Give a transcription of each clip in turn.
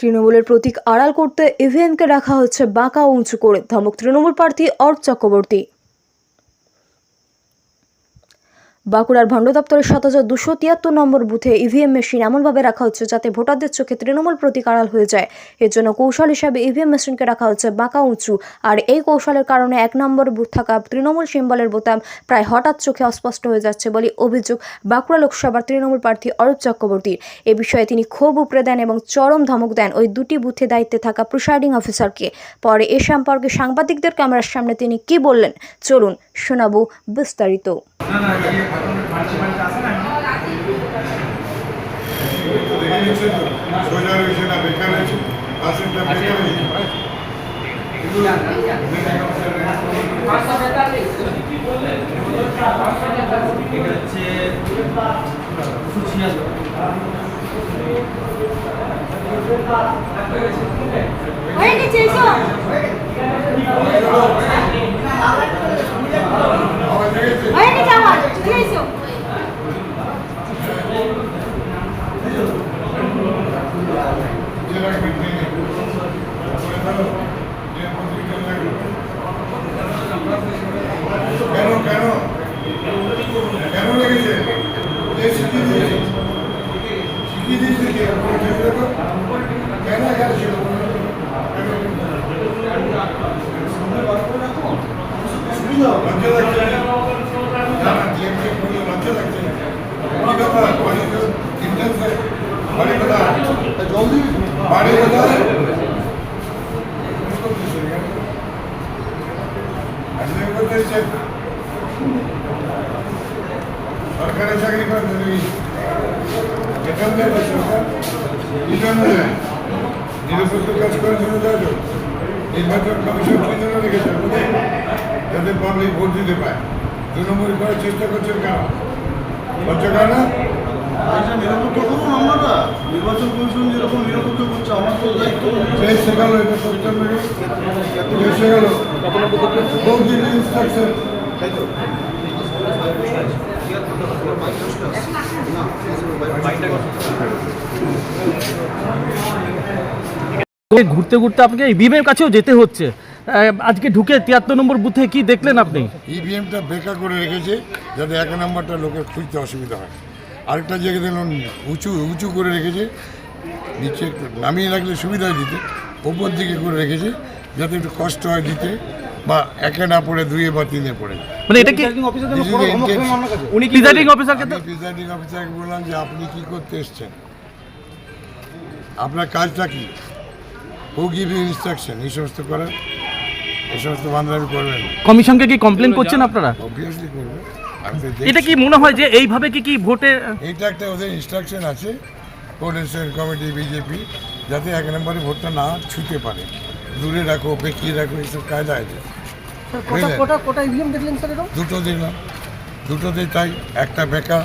তৃণমূলের প্রতীক আড়াল করতে ইভিএমকে রাখা হচ্ছে বাঁকা উঁচু করে। ধমক তৃণমূল প্রার্থী অর্ক চক্রবর্তী বাঁকুড়ার ভণ্ড দপ্তরের সাত হাজার দুশো তিয়াত্তর নম্বর বুথে ইভিএম মেশিন এমনভাবে রাখা হচ্ছে যাতে ভোটারদের চোখে তৃণমূল প্রতীক আড়াল হয়ে যায়। এর জন্য কৌশল হিসাবে ইভিএম মেশিনকে রাখা হচ্ছে বাঁকা উঁচু। আর এই কৌশলের কারণে এক নম্বর বুথ থাকা তৃণমূল সিম্বলের বোতাম প্রায় হঠাৎ চোখে অস্পষ্ট হয়ে যাচ্ছে বলে অভিযোগ বাঁকুড়া লোকসভার তৃণমূল প্রার্থী অরূপ চক্রবর্তীর। এ বিষয়ে তিনি ক্ষোভ উপড়ে দেন এবং চরম ধমক দেন ওই দুটি বুথে দায়িত্বে থাকা প্রিসাইডিং অফিসারকে। পরে এ সম্পর্কে সাংবাদিকদের ক্যামেরার সামনে তিনি কি বললেন, চলুন শোনাবো বিস্তারিত। হচ্ছে দুশো ছিয়াত্তর হয়ে গেছে এসো হয়ে গেছে আমার চলে এসো পত্রিকা লাগবে কেন কেন কেন লেগেছে শিখিয়ে দিয়েছে শিখিয়ে দিয়েছে কোনো ঠিক কেন কেন ছিল লজ্জা লাগছে না না ডিএমকে কোনো লজ্জা লাগছে না কি কথা বাড়ি তো ইন্টারসে বাড়ি কথা জলদি বাড়ি কথা আসলে করতে চাই সরকারি চাকরি করে তুমি বেতন দেয় তো সরকার কি জন্য দেয় নিরপেক্ষ কাজ করার জন্য দেয় তো নির্বাচন কমিশন কি জন্য রেখেছে বুঝে যাতে পাবলিক ভোট দিতে পায় দু নম্বরই করার চেষ্টা করছেন কেন করছে কেন এটা নিরপেক্ষ করুন আমরা নির্বাচন কমিশন যেরকম নিরপেক্ষ করছে আমার তো দায়িত্ব সেই শেখালো এটা করতে পারে এসে গেল বৌদির ইনস্ট্রাকশন ঘুরতে ঘুরতে আপনাকে ইভিএমের কাছেও যেতে হচ্ছে। আজকে ঢুকে তিয়াত্তর নম্বর বুথে কি দেখলেন আপনি? ইভিএমটা বেকার করে রেখেছে যাতে এক নম্বরটা লোকের খুঁজতে অসুবিধা হয়। আরেকটা দেখলাম উঁচু উঁচু করে রেখেছে নিচে নামিয়ে রাখলে সুবিধা হয় দিতে ওপর দিকে করে রেখেছে যাতে একটু কষ্ট হয় দিতে বা একে না পড়ে দুয়ে বা তিনে পড়ে। মানে এটা কি. উনি প্রিজাইডিং অফিসারকে প্রিজাইডিং অফিসারকে বললাম যে আপনি কি করতে এসছেন? আপনার কাজটা কি? হু গিভ ইউ ইনস্ট্রাকশন এই সমস্ত করার এই সমস্ত বান্ধবী করবেন কমিশনকে কি কমপ্লেন করছেন আপনারা? অবভিয়াসলি করবে আমি তো দেখছি। এটা কি মনে হয় যে এইভাবে কি কি ভোটে এটা একটা ওদের ইনস্ট্রাকশন আছে কোর্ডিনেশন কমিটি বিজেপি যাতে এক নম্বরে ভোটটা না ছুতে পারে। দূরে রাখো বেঁকিয়ে রাখো এইসব কায়দা আছে? দুটো দিলাম দুটোতেই তাই একটা বেকা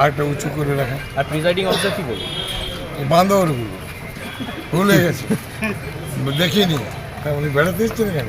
আর একটা উঁচু করে রাখা। আর প্রিসাইডিং অফিসার কি বলব বান্ধবরগুলো ভুলে গেছে। দেখিনি। তা উনি বেড়াতে এসছেন কেন?